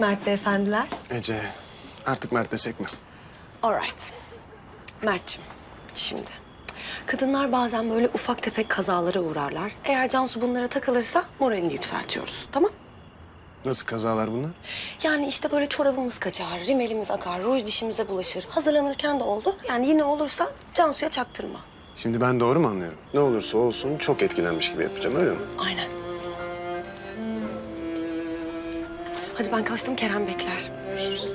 Mert beyefendiler. Ece, artık Mert desek mi? Alright. Mert'ciğim, şimdi. Kadınlar bazen böyle ufak tefek kazalara uğrarlar. Eğer Cansu bunlara takılırsa moralini yükseltiyoruz, tamam? Nasıl kazalar bunlar? Yani işte böyle çorabımız kaçar, rimelimiz akar, ruj dişimize bulaşır. Hazırlanırken de oldu. Yani yine olursa Cansu'ya çaktırma. Şimdi ben doğru mu anlıyorum? Ne olursa olsun çok etkilenmiş gibi yapacağım öyle mi? Aynen. Hadi ben kaçtım, Kerem bekler. Görüşürüz.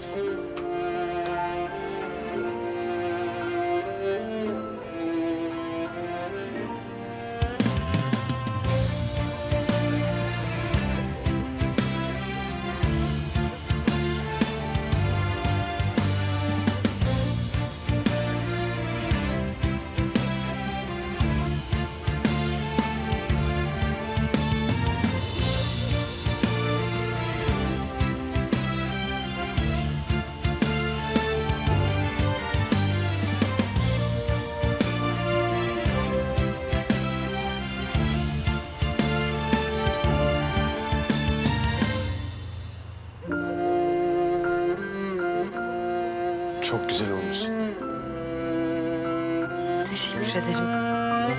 Teşekkür ederim.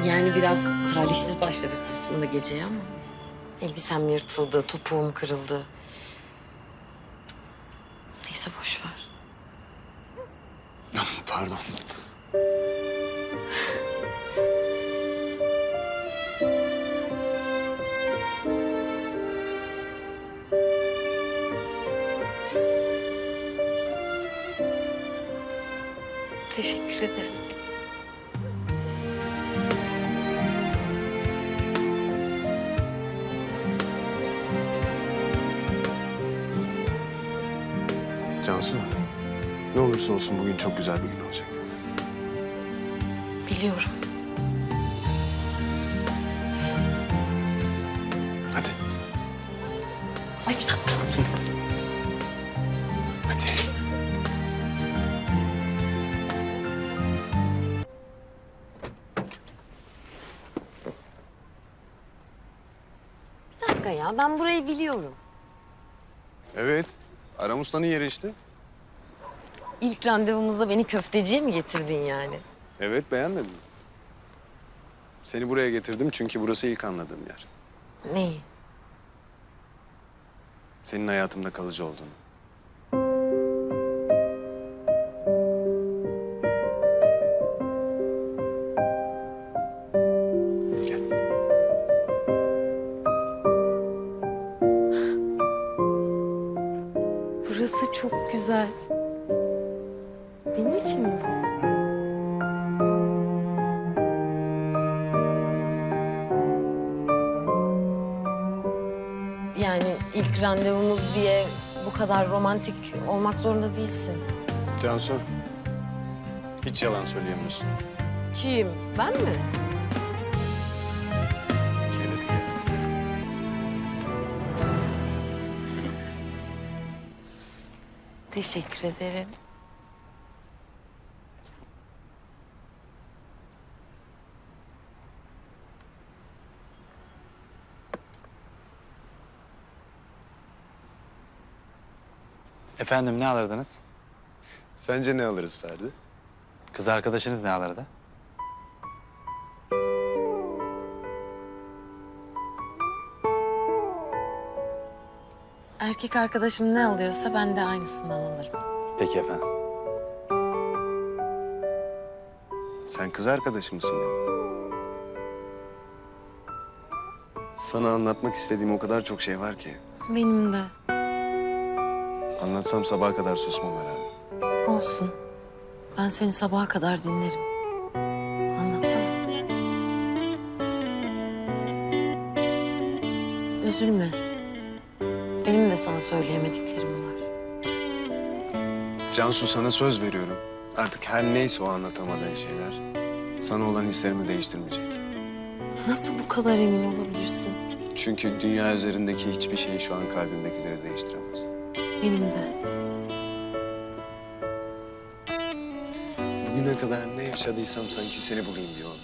Yani biraz talihsiz başladık aslında geceye ama... ...elbisem yırtıldı, topuğum kırıldı. Neyse boş ver. Pardon. Teşekkür ederim. Olursa olsun bugün çok güzel bir gün olacak. Biliyorum. Hadi. Ay bir dakika. Hadi. Bir dakika ya ben burayı biliyorum. Evet. Aram Usta'nın yeri işte. İlk randevumuzda beni köfteciye mi getirdin yani? Evet, beğenmedin? Seni buraya getirdim çünkü burası ilk anladığım yer. Neyi? Senin hayatımda kalıcı olduğunu. Burası çok güzel. Benim için mi bu? Yani ilk randevumuz diye bu kadar romantik olmak zorunda değilsin. Cansu, hiç yalan söyleyemiyorsun. Kim? Ben mi? Gel. Teşekkür ederim. Efendim ne alırdınız? Sence ne alırız Ferdi? Kız arkadaşınız ne alırdı? Erkek arkadaşım ne alıyorsa ben de aynısından alırım. Peki efendim. Sen kız arkadaşım mısın benim? Sana anlatmak istediğim o kadar çok şey var ki. Benim de. Anlatsam sabaha kadar susmam herhalde. Olsun. Ben seni sabaha kadar dinlerim. Anlatsana. Üzülme. Benim de sana söyleyemediklerim var. Cansu sana söz veriyorum. Artık her neyse o anlatamadığın şeyler sana olan hislerimi değiştirmeyecek. Nasıl bu kadar emin olabilirsin? Çünkü dünya üzerindeki hiçbir şey şu an kalbimdekileri değiştiremez. Benim de. Bugüne kadar ne yaşadıysam sanki seni bulayım olmuş.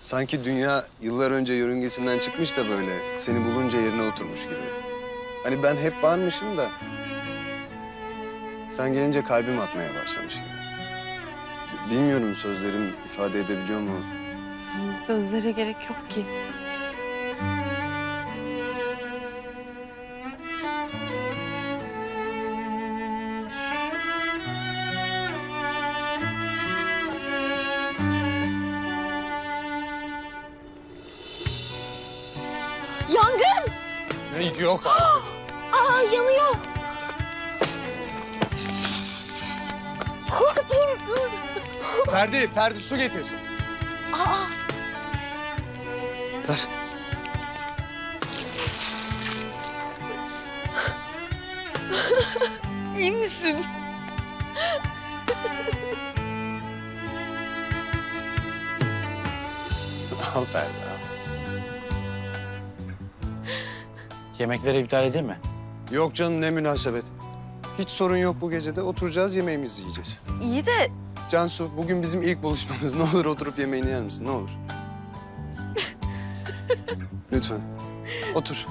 Sanki dünya yıllar önce yörüngesinden çıkmış da böyle seni bulunca yerine oturmuş gibi. Hani ben hep varmışım da Sen gelince kalbim atmaya başlamış gibi. Bilmiyorum sözlerim ifade edebiliyor mu? Sözlere gerek yok ki. Yangın! Ne yok artık. Aa yanıyor. dur dur. Ferdi, Ferdi su getir. Aa Ver. iyi misin? Al Ferdi Yemekleri iptal edeyim mi? Yok canım ne münasebet. Hiç sorun yok bu gece de oturacağız yemeğimizi yiyeceğiz. İyi de Cansu bugün bizim ilk buluşmamız. Ne olur oturup yemeğini yer misin? Ne olur. Lütfen. Otur.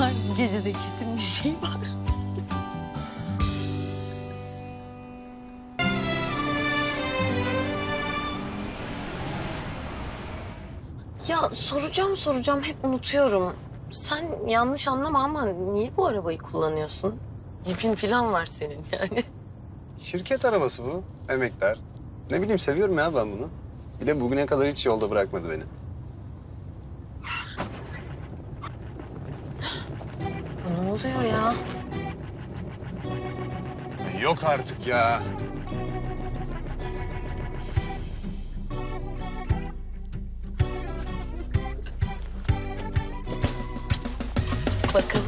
var bu gecede kesin bir şey var. Soracağım soracağım hep unutuyorum. Sen yanlış anlama ama niye bu arabayı kullanıyorsun? Cipin falan var senin yani. Şirket arabası bu. Emekler. Ne bileyim seviyorum ya ben bunu. Bir de bugüne kadar hiç yolda bırakmadı beni. Ne oluyor ya? Yok artık ya. Bakalım.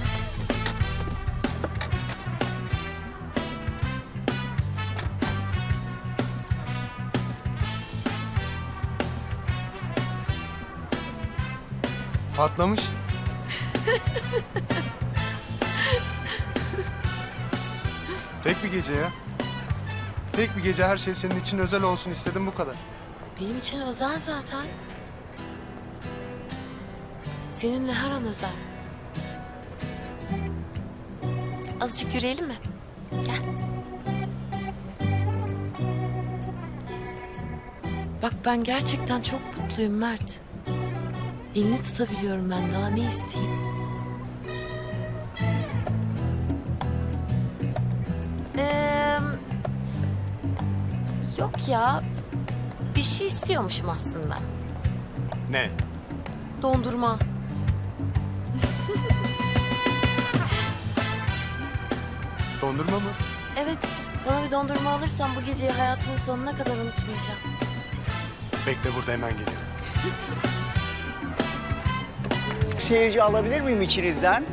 Patlamış. Tek bir gece ya. Tek bir gece her şey senin için özel olsun istedim bu kadar. Benim için özel zaten. Seninle her an özel. Azıcık yürüyelim mi? Gel. Bak ben gerçekten çok mutluyum Mert. Elini tutabiliyorum ben daha ne isteyeyim? Ee, yok ya. Bir şey istiyormuşum aslında. Ne? Dondurma. Dondurma mı? Evet, bana bir dondurma alırsan bu geceyi hayatımın sonuna kadar unutmayacağım. Bekle burada hemen geliyorum. Seyirci alabilir miyim içinizden?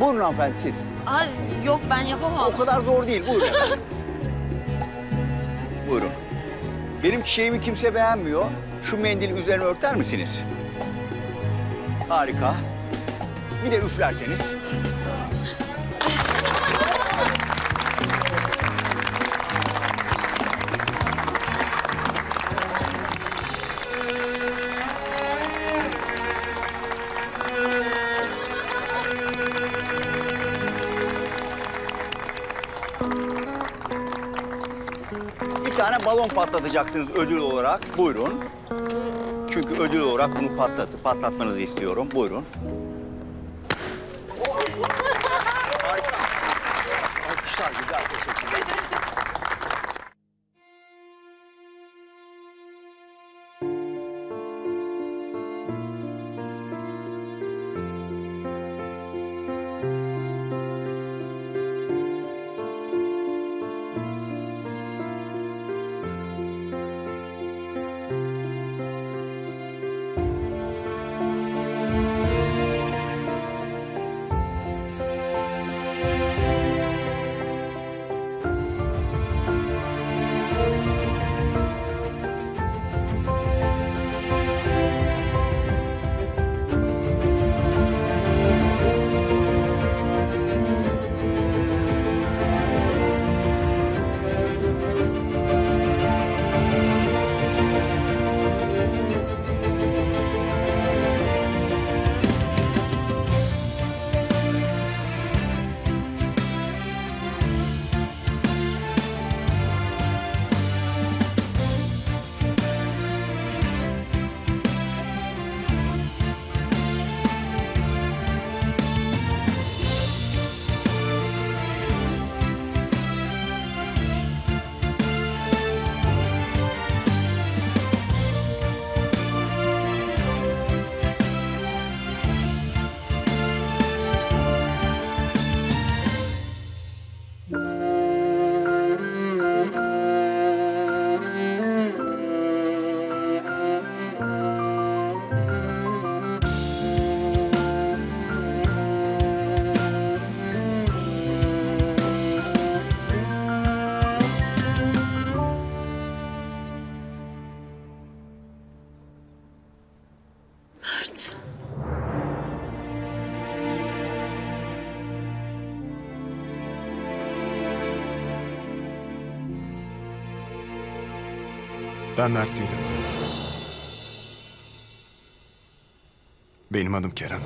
Buyurun hanımefendi siz. Aa, yok ben yapamam. O kadar zor değil. Buyurun. Buyurun. Benim çiçeğimi kimse beğenmiyor. Şu mendil üzerine örter misiniz? Harika. Bir de üflerseniz. Tane balon patlatacaksınız ödül olarak. Buyurun. Çünkü ödül olarak bunu patlatı, patlatmanızı istiyorum. Buyurun. vardı. Ben Mert değilim. Benim adım Kerem.